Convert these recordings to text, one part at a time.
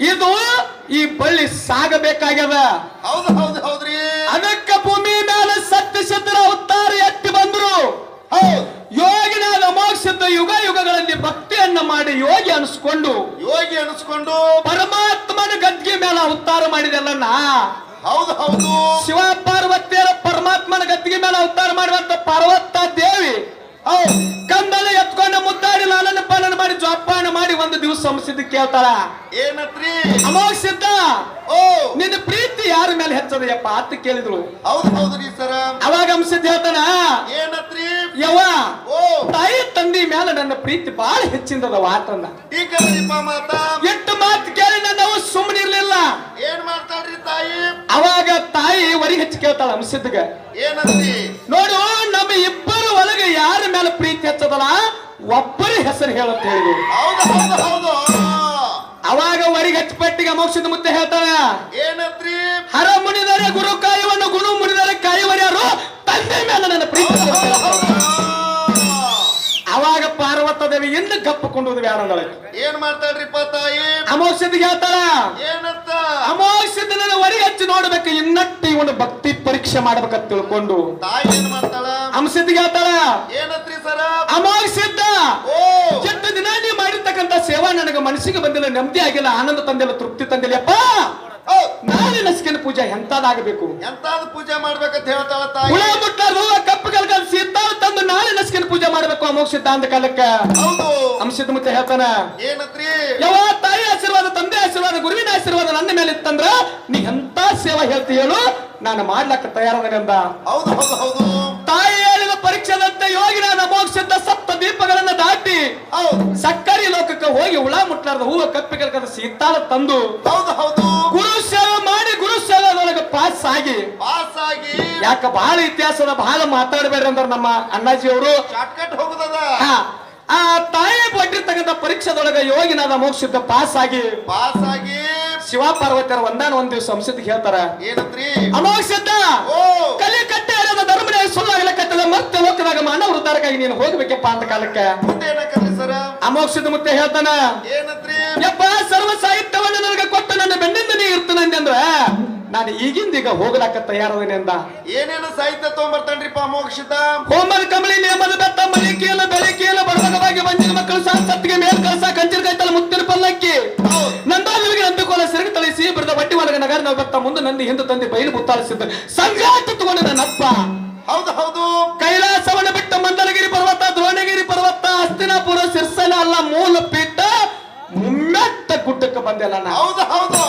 ಇದು ಈ ಬಳ್ಳಿ ಸಾಗಬೇಕಾಗ್ಯದ. ಹೌದು ಹೌದು ಹೌದ್ರಿ. ಅದಕ್ಕ ಭೂಮಿ ಮೇಲೆ ಸತ್ಯ ಸಿದ್ಧರ ಉತ್ತಾರ ಎತ್ತಿ ಬಂದ್ರು. ಹೌದು. ಯೋಗಿನಾದ ಮೋಕ್ಷದ ಯುಗ ಯುಗಗಳಲ್ಲಿ ಭಕ್ತಿಯನ್ನ ಮಾಡಿ ಯೋಗಿ ಅನಿಸ್ಕೊಂಡು ಯೋಗಿ ಅನಿಸ್ಕೊಂಡು. ಪರಮಾತ್ಮನ ಗದ್ಗೆ ಮೇಲೆ ಅವತಾರ ಮಾಡಿದೆಲ್ಲನ್ನ ಹೌದು ಹೌದು. ಶಿವ ಪಾರ್ವತಿಯರ ಪರಮಾತ್ಮನ ಗದ್ಗೆ ಮೇಲೆ ಅವತಾರ ಮಾಡುವಂತ ಪಾರ್ವತ ದೇವಿ ಕಂದಲ ಎತ್ಕೊಂಡ ಮುದ್ದಾಡಿ ಲಾಲನ ಪಾಲನ ಮಾಡಿ ಜೋಪಾನ ಮಾಡಿ ಒಂದು ದಿವಸ ಸಂಸಿದ್ದು ಕೇಳ್ತಾಳ. ಏನತ್ರಿ? ಅಮೋಘ ಸಿದ್ಧ! ಓ! ನಿನ್ನ ಪ್ರೀತಿ ಯಾರ ಮೇಲೆ ಹೆಚ್ಚದಯ್ಯಪ್ಪ ಅಂತ ಕೇಳಿದ್ರು. ಹೌದು ಹೌದ್ರಿ ಸರ. ಅವಾಗ ಅಂಸಿದ್ದ ಹೇಳ್ತಾನ ಏನತ್ರಿ? ಯವ್ವ ಓ! ತಾಯಿ ತಂದಿ ಮೇಲೆ ನನ್ನ ಪ್ರೀತಿ ಬಹಳ ಹೆಚ್ಚಿಂದದ ವಾತನ್ನ ಎಷ್ಟು ಮಾತು. ಕೇಳಿ ನಾವು ಸುಮ್ಮನಿರ್ಲಿಲ್ಲ ಏನ್ ಮಾಡ್ತಾಳ್ರಿ ತಾಯಿ? ಅವಾಗ ತಾಯಿ ವರಿ ಹೆಚ್ಚು ಕೇಳ್ತಾಳ ಅಂಸಿದ್ಗ ಏನತ್ರಿ? ನೋಡು ನಮ್ಮ ಇಬ್ಬರು ಒಳಗೆ ಯಾರ ಮೇಲೆ ಪ್ರೀತಿ ಹೆಚ್ಚದಲ್ಲ ಒಬ್ಬರ ಹೆಸರು ಹೇಳಂತ ಹೇಳಿದ್ರು. ಹೌದು ಹೌದು ಹೌದು. ಅವಾಗ ವರಿಗೆ ಹಚ್ಚಪಟ್ಟಿಗೆ ಮೋಕ್ಷದ ಮುತ್ತೆ ಹೇಳ್ತಾಳ ಏನಂತ್ರಿ? ಹರ ಮುನಿದರೆ ಗುರು ಕಾಯುವನ್ನು ಗುರು ಮುನಿದರೆ ಕಾಯುವರ್ಯಾರು? ತಂದೆ ಮೇಲೆ ನನ್ನ ಪ್ರೀತಿ ಅವಾಗ ಪಾರ್ವತ ದೇವಿ ಎಂದು ಗಪ್ಪಕೊಂಡು ಬ್ಯಾಡಂದಳ ಏನ್ ಮಾಡ್ತಾಳ್ರಿಪ್ಪ ತಾಯಿ? ಅಮೋಕ್ಷದಿಗೆ ಹೇಳ್ತಾಳ. ಏನಂತ ಅಮೋಕ್ಷದ ನನ್ನ ವರಿಗೆ ಹಚ್ಚಿ ನೋಡ್ಬೇಕು ಇನ್ನಟ್ಟು ಇವನು ಭಕ್ತಿ ಪರೀಕ್ಷೆ ಮಾಡ್ಬೇಕಂತ ತಿಳ್ಕೊಂಡು. ತಾಯಿ ಏನ್ ಮಾಡ್ತಾಳ? ಅಂಶದಿಗೆ ಹೇಳ್ತಾಳ. ಏನತ್ರಿ ಸರ? ಅಮೋಘ ಸಿದ್ಧ ಓ ಎಷ್ಟು ದಿನ ನೀ ಮಾಡಿರ್ತಕ್ಕಂಥ ಸೇವಾ ನನಗೆ ಮನಸ್ಸಿಗೆ ಬಂದಿಲ್ಲ ನೆಮ್ಮದಿ ಆಗಿಲ್ಲ ಆನಂದ ತಂದಿಲ್ಲ ತೃಪ್ತಿ ತಂದಿಲ್ಲ ಅಪ್ಪ ನಾಳೆ ನಸ್ಕಿನ ಪೂಜೆ ಎಂತಾದಾಗಬೇಕು? ಎಂತಾದ ಪೂಜೆ ಮಾಡ್ಬೇಕಂತ ಹೇಳ್ತಾಳ ತಾಯಿ. ಹುಳ ಮುಟ್ಟಾರು ತಂದು ನಾಳೆ ನಸ್ಕಿನ ಪೂಜೆ ಮಾಡ್ಬೇಕು ಅಮೋಘ ಸಿದ್ಧಾಂತ ಕಾಲಕ್ಕೆ. ಹೌದು. ಅಂಶದ ಮುತ್ತೆ ಹೇಳ್ತಾನ ಏನತ್ರಿ ಯಾವ ತಾಯಿ ಆಶೀರ್ವಾದ ತಂದೆ ಆಶೀರ್ವಾದ ಗುರುವಿನ ಆಶೀರ್ವಾದ ನನ್ನ ಮೇಲೆ ಇತ್ತಂದ್ರ ನೀ ಎಂತ ಸೇವಾ ಹೇಳ್ತಿ ಹೇಳು ನಾನು ಮಾಡ್ಲಕ್ಕ ತಯಾರದನೆ ಹೌದು ಹೌದು ಹೌದು. ತಾಯಿ ಹೇಳಿದ ಪರೀಕ್ಷೆದಂತೆ ನಾನು ಮೋಕ್ಷದ ಸಪ್ತ ದೀಪಗಳನ್ನ ದಾಟಿ ಹೌದು ಸಕ್ಕರೆ ಲೋಕಕ್ಕೆ ಹೋಗಿ ಹುಳ ಮುಟ್ಲಾರ್ದ ಹೂವ ಕಪ್ಪಿ ಕಲ್ಕದ ಸೀತಾಳ ತಂದು ಹೌದು ಹೌದು. ಗುರು ಸೇವೆ ಮಾಡಿ ಗುರು ಸೇವೆದೊಳಗೆ ಪಾಸ್ ಆಗಿ ಪಾಸ್ ಆಗಿ ಯಾಕ ಬಹಳ ಇತಿಹಾಸದ ಬಹಳ ಮಾತಾಡಬೇಡ್ರಿ ಅಂದ್ರ ನಮ್ಮ ಅಣ್ಣಾಜಿ ಅವರು ಶಾರ್ಟ್ಕಟ್ ಹೋಗುದದ? ಆ ತಾಯಿ ಬಟ್ಟಿರ್ತಕ್ಕಂಥ ಪರೀಕ್ಷೆದೊಳಗ ಯೋಗಿನಾದ ಮೋಕ್ಷದ ಪಾಸ್ ಆಗಿ ಪಾಸ್ ಆಗಿ ಶಿವ ಪಾರ್ವತಿಯರ ಒಂದಾನ ಒಂದ್ ದಿವಸ ಸಂಸದಿಗೆ ಹೇಳ್ತಾರ ಏನಂತ್ರಿ ಅಮೋಕ್ಷದ ಓ. ಕಲಿ ಲೋಕದಾಗ ಮಾನವ ಉದ್ಧಾರಕ್ಕಾಗಿ ನೀನು ಹೋಗ್ಬೇಕಪ್ಪ ಅಂತ ಕಾಲಕ್ಕೆ. ಸರ? ಅಮೋಕ್ಷದ ಮುತ್ತೆ ಹೇಳ್ತಾನ. ಏನತ್ರಿ? ಯಪ್ಪ ಸರ್ವ ಸಾಹಿತ್ಯವನ್ನ ನನಗೆ ಕೊಟ್ಟು ನನ್ನ ಬೆನ್ನಿಂದ ನೀ ಇರ್ತನಂದೆ ಅಂದ್ರ. ನಾನು ಈಗಿಂದ ಈಗ ಹೋಗ್ಲಾಕ ತಯಾರದೇನೆ ಅಂದ. ಏನೇನು ಸಾಹಿತ್ಯ ತಗೊಂಬರ್ತಾನ್ರಿಪ್ಪ ಮೋಕ್ಷದ ಹೋಮದ ಕಮಲಿ ನೇಮದ ಬೆತ್ತ ಮಲಿಕೆಯಲ್ಲ ಬೆಳಕಿಯಲ್ಲ ಬಡಬಗವಾಗಿ ಬಂದಿನ ಮಕ್ಕಳು ಸಂಸತ್ಗೆ ಮೇಲ್ ಕಳಸ ಕಂಚಿನ ಕೈತಲ ಮುತ್ತಿನ ಪಲ್ಲಕ್ಕಿ. ಹೌದ್. ನಂದಾದಿಗೆ ಕೋಲ ಸೆರಗಿ ತಳಿಸಿ ಬರೆದ ಬಟ್ಟಿ ಒಳಗ ನಗರ ನಾವು ಬೆತ್ತ ಮುಂದೆ ನಂದಿ ಹಿಂದೆ ತಂದೆ ಬಯಲು ಮುತ್ತಾಳಿಸಿದ್ದ ಸಂಗಾತ ತಗೊಂಡ ನನ್ನಪ್ಪ ಹೌದು ಹೌದು. ಕೈಲಾಸವನ್ನ ಬಿಟ್ಟ ಪರ್ವತ ದ್ರೋಣಗಿರಿ ಪರ್ವತ ಹಸ್ತಿನಾಪುರ ಶಿರ್ಸನ ಅಲ್ಲ ಮೂಲ ಪೀಠ ಮುಮ್ಮೆಟ್ಟ ಗುಡ್ಡಕ್ಕೆ ಬಂದೆ ನಾನು. ಹೌದು ಹೌದು.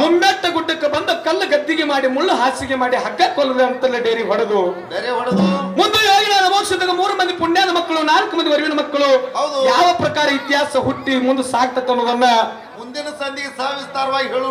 ಮುಮ್ಮೆಟ್ಟ ಗುಡ್ಡಕ್ಕೆ ಬಂದು ಕಲ್ಲು ಗದ್ದಿಗೆ ಮಾಡಿ ಮುಳ್ಳು ಹಾಸಿಗೆ ಮಾಡಿ ಹಗ್ಗ ಕೊಲ್ಲದೆ ಅಂತಲೇ ಡೇರಿ ಹೊಡೆದು. ಬೇರೆ ಹೊಡೆದು. ಮುಂದೆ ಯೋಗಿನ ಮೋಕ್ಷದಾಗ ಮೂರು ಮಂದಿ ಪುಣ್ಯದ ಮಕ್ಕಳು ನಾಲ್ಕು ಮಂದಿ ವರಿವಿನ ಮಕ್ಕಳು. ಹೌದು. ಯಾವ ಪ್ರಕಾರ ಇತಿಹಾಸ ಹುಟ್ಟಿ ಮುಂದೆ ಸಾಕ್ತಕ್ಕ ಅನ್ನೋದನ್ನ ಮುಂದಿನ ಸಂಧಿಗೆ ಸವಿಸ್ತಾರವಾಗಿ ಹೇಳು.